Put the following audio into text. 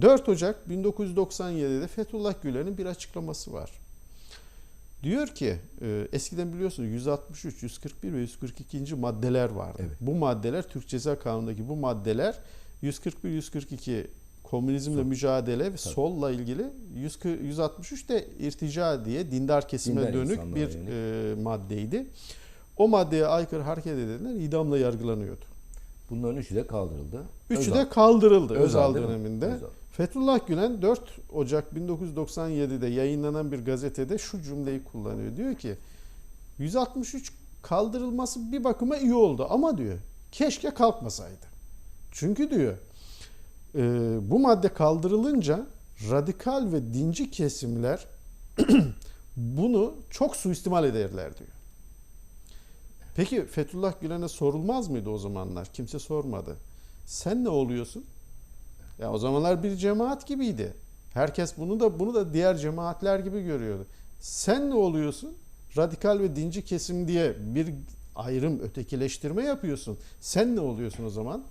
4 Ocak 1997'de Fethullah Gülen'in bir açıklaması var. Diyor ki e, eskiden biliyorsunuz 163, 141 ve 142. maddeler vardı. Evet. Bu maddeler Türk Ceza Kanunu'ndaki bu maddeler 141, 142 komünizmle Sol. mücadele ve solla ilgili 140 163 de irtica diye dindar kesime Dindar dönük bir yönelik. e, maddeydi. O maddeye aykırı hareket edenler idamla yargılanıyordu. Bunların üçü de kaldırıldı. Üçü Özal. de kaldırıldı Özal, Özal döneminde. Özal. Fethullah Gülen 4 Ocak 1997'de yayınlanan bir gazetede şu cümleyi kullanıyor. Diyor ki 163 kaldırılması bir bakıma iyi oldu ama diyor keşke kalkmasaydı. Çünkü diyor e, bu madde kaldırılınca radikal ve dinci kesimler bunu çok suistimal ederler diyor. Peki Fethullah Gülen'e sorulmaz mıydı o zamanlar? Kimse sormadı. Sen ne oluyorsun? Ya o zamanlar bir cemaat gibiydi. Herkes bunu da bunu da diğer cemaatler gibi görüyordu. Sen ne oluyorsun? Radikal ve dinci kesim diye bir ayrım, ötekileştirme yapıyorsun. Sen ne oluyorsun o zaman?